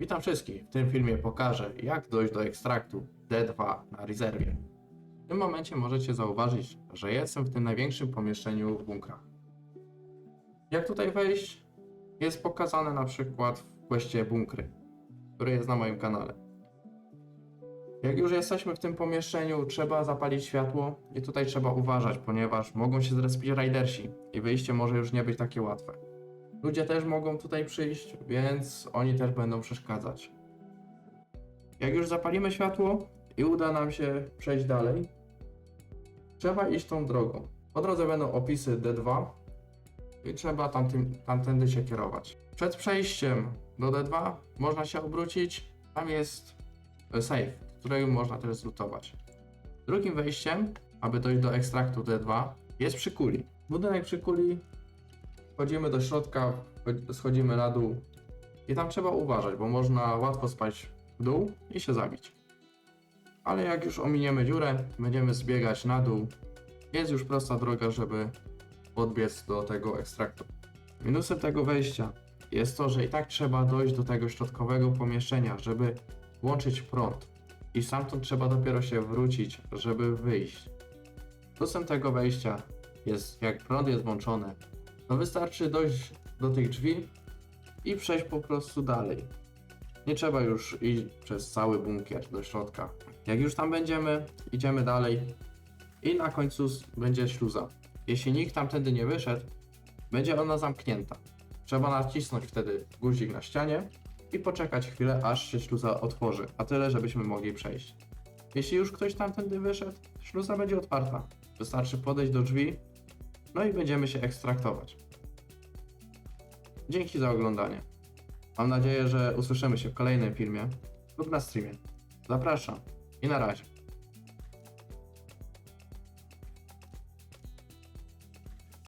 Witam wszystkich. W tym filmie pokażę, jak dojść do ekstraktu D2 na rezerwie. W tym momencie możecie zauważyć, że jestem w tym największym pomieszczeniu w bunkrach. Jak tutaj wejść? Jest pokazane na przykład w questie bunkry, który jest na moim kanale. Jak już jesteśmy w tym pomieszczeniu, trzeba zapalić światło i tutaj trzeba uważać, ponieważ mogą się zrespić ridersi i wyjście może już nie być takie łatwe. Ludzie też mogą tutaj przyjść, więc oni też będą przeszkadzać. Jak już zapalimy światło i uda nam się przejść dalej, trzeba iść tą drogą. Po drodze będą opisy D2 i trzeba tamtym, tamtędy się kierować. Przed przejściem do D2 można się obrócić, tam jest e, safe, którego można też zlutować. Drugim wejściem, aby dojść do ekstraktu D2, jest przy kuli. Budynek przy kuli Wchodzimy do środka, schodzimy na dół i tam trzeba uważać, bo można łatwo spaść w dół i się zabić. Ale jak już ominiemy dziurę, będziemy zbiegać na dół. Jest już prosta droga, żeby podbiec do tego ekstraktu. Minusem tego wejścia jest to, że i tak trzeba dojść do tego środkowego pomieszczenia, żeby włączyć prąd. I stamtąd trzeba dopiero się wrócić, żeby wyjść. Plusem tego wejścia jest, jak prąd jest włączony, wystarczy dojść do tych drzwi i przejść po prostu dalej. Nie trzeba już iść przez cały bunkier do środka. Jak już tam będziemy, idziemy dalej i na końcu będzie śluza. Jeśli nikt tamtędy nie wyszedł, będzie ona zamknięta. Trzeba nacisnąć wtedy guzik na ścianie i poczekać chwilę, aż się śluza otworzy, a tyle, żebyśmy mogli przejść. Jeśli już ktoś tamtędy wyszedł, śluza będzie otwarta. Wystarczy podejść do drzwi no i będziemy się ekstraktować. Dzięki za oglądanie. Mam nadzieję, że usłyszymy się w kolejnym filmie lub na streamie. Zapraszam i na razie.